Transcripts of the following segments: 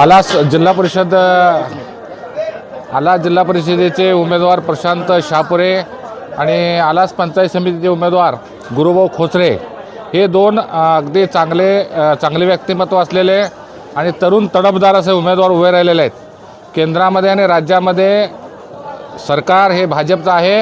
आलास जिल्हा परिषद आलास जिल्हा परिषदेचे उमेदवार प्रशांत शापुरे आणि आलास पंचायत समितीचे उमेदवार गुरुभाऊ खोचरे हे दोन अगदी चांगले चांगले व्यक्तिमत्व असलेले आणि तरुण तडफदार असे उमेदवार उभे राहिलेले आहेत. केंद्रामध्ये आणि राज्यामध्ये सरकार हे भाजपचं आहे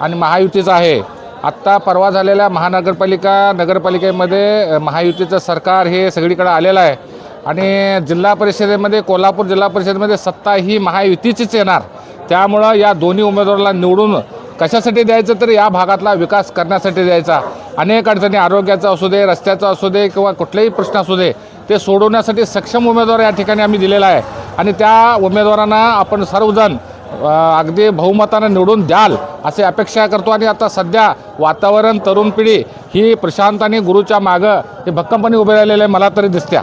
आणि महायुतीचं आहे. आत्ता परवा झालेल्या महानगरपालिका नगरपालिकेमध्ये महायुतीचं सरकार हे सगळीकडे आलेलं आहे. आणि जिल्हा परिषदेमध्ये कोल्हापूर जिल्हा परिषदेमध्ये सत्ता ही महायुतीचीच येणार. त्यामुळं या दोन्ही उमेदवाराला निवडून कशासाठी द्यायचं तर या भागातला विकास करण्यासाठी द्यायचा. अनेक अडचणी आरोग्याचा असू दे रस्त्याचा असू दे किंवा कुठलेही प्रश्न असू दे ते सोडवण्यासाठी सक्षम उमेदवार या ठिकाणी आम्ही दिलेला आहे. आणि त्या उमेदवारांना आपण सर्वजण अगदी बहुमतानं निवडून द्याल अशी अपेक्षा करतो. आणि आता सध्या वातावरण तरुण पिढी ही प्रशांत आणि गुरुच्या मागं हे भक्कमपणे उभे राहिलेले मला तरी दिसत्या.